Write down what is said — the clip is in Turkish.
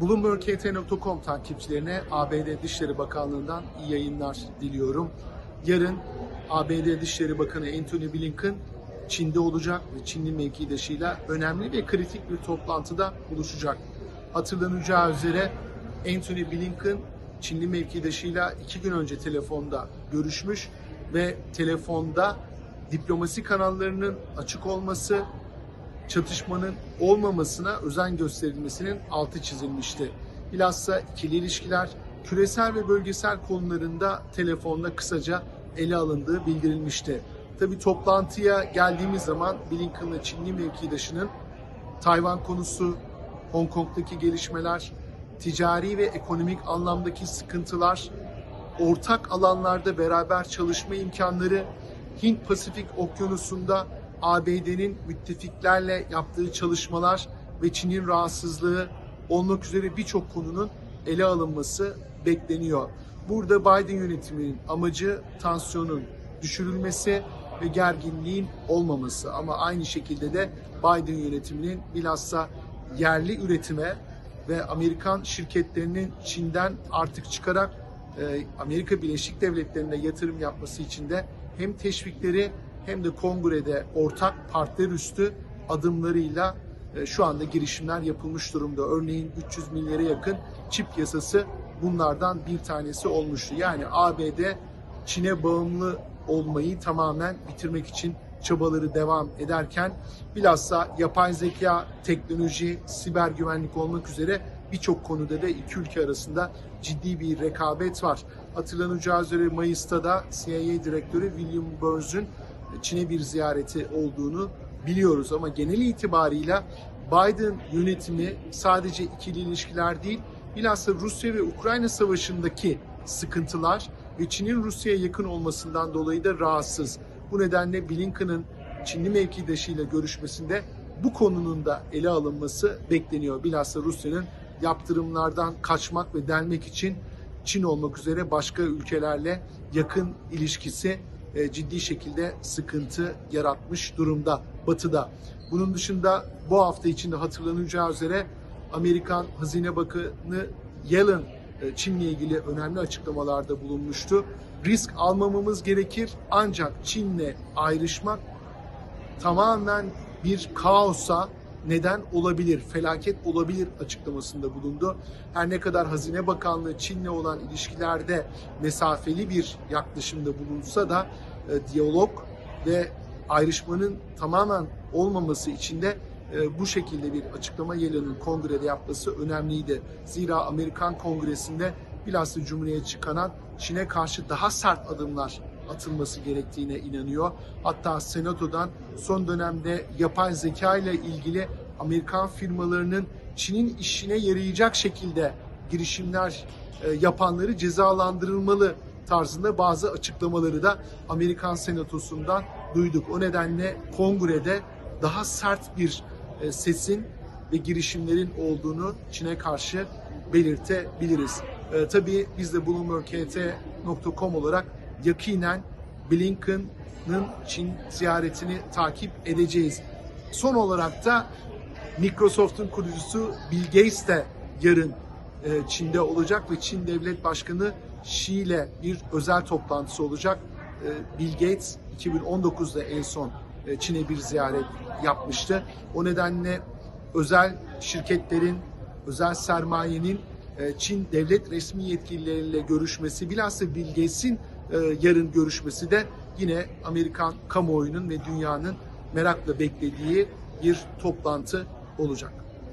BloombergHT.com takipçilerine ABD Dışişleri Bakanlığı'ndan iyi yayınlar diliyorum. Yarın ABD Dışişleri Bakanı Antony Blinken Çin'de olacak ve Çinli mevkidaşıyla önemli ve kritik bir toplantıda buluşacak. Hatırlanacağı üzere Antony Blinken Çinli mevkidaşıyla iki gün önce telefonda görüşmüş ve telefonda diplomasi kanallarının açık olması, çatışmanın olmamasına özen gösterilmesinin altı çizilmişti. Bilhassa ikili ilişkiler küresel ve bölgesel konularında telefonda kısaca ele alındığı bildirilmişti. Tabi toplantıya geldiğimiz zaman Blinken'la Çinli mevkidaşının Tayvan konusu, Hong Kong'daki gelişmeler, ticari ve ekonomik anlamdaki sıkıntılar, ortak alanlarda beraber çalışma imkanları, Hint Pasifik Okyanusu'nda ABD'nin müttefiklerle yaptığı çalışmalar ve Çin'in rahatsızlığı olmak üzere birçok konunun ele alınması bekleniyor. Burada Biden yönetiminin amacı tansiyonun düşürülmesi ve gerginliğin olmaması ama aynı şekilde de Biden yönetiminin bilhassa yerli üretime ve Amerikan şirketlerinin Çin'den artık çıkarak e, Amerika Birleşik Devletleri'ne yatırım yapması için de hem teşvikleri hem de kongrede ortak partiler üstü adımlarıyla e, şu anda girişimler yapılmış durumda. Örneğin 300 milyara yakın çip yasası bunlardan bir tanesi olmuştu. Yani ABD Çin'e bağımlı olmayı tamamen bitirmek için çabaları devam ederken bilhassa yapay zeka, teknoloji, siber güvenlik olmak üzere birçok konuda da iki ülke arasında ciddi bir rekabet var. Hatırlanacağı üzere Mayıs'ta da CIA Direktörü William Burns'ün Çin'e bir ziyareti olduğunu biliyoruz ama genel itibarıyla Biden yönetimi sadece ikili ilişkiler değil, bilhassa Rusya ve Ukrayna savaşındaki sıkıntılar ve Çin'in Rusya'ya yakın olmasından dolayı da rahatsız. Bu nedenle Blinken'ın Çinli mevkidaşıyla görüşmesinde bu konunun da ele alınması bekleniyor. Bilhassa Rusya'nın yaptırımlardan kaçmak ve delmek için Çin olmak üzere başka ülkelerle yakın ilişkisi e, ciddi şekilde sıkıntı yaratmış durumda Batı'da. Bunun dışında bu hafta içinde hatırlanacağı üzere Amerikan Hazine Bakanı Yellen e, Çin'le ilgili önemli açıklamalarda bulunmuştu. Risk almamamız gerekir ancak Çin'le ayrışmak tamamen bir kaosa neden olabilir, felaket olabilir açıklamasında bulundu. Her ne kadar Hazine Bakanlığı Çin'le olan ilişkilerde mesafeli bir yaklaşımda bulunsa da e, diyalog ve ayrışmanın tamamen olmaması için de e, bu şekilde bir açıklama Yellen'in kongrede yapması önemliydi. Zira Amerikan Kongresi'nde bilhassa Cumhuriyetçi kanat Çin'e karşı daha sert adımlar atılması gerektiğine inanıyor. Hatta Senato'dan son dönemde yapay zeka ile ilgili Amerikan firmalarının Çin'in işine yarayacak şekilde girişimler e, yapanları cezalandırılmalı tarzında bazı açıklamaları da Amerikan Senatosu'ndan duyduk. O nedenle kongrede daha sert bir e, sesin ve girişimlerin olduğunu Çin'e karşı belirtebiliriz. E, tabii biz de BloombergHT.com olarak yakinen Blinken'ın Çin ziyaretini takip edeceğiz. Son olarak da Microsoft'un kurucusu Bill Gates de yarın e, Çin'de olacak ve Çin Devlet Başkanı Xi ile bir özel toplantısı olacak. E, Bill Gates 2019'da en son e, Çin'e bir ziyaret yapmıştı. O nedenle özel şirketlerin, özel sermayenin Çin devlet resmi yetkilileriyle görüşmesi, bilhassa Bill Gates'in yarın görüşmesi de yine Amerikan kamuoyunun ve dünyanın merakla beklediği bir toplantı olacak.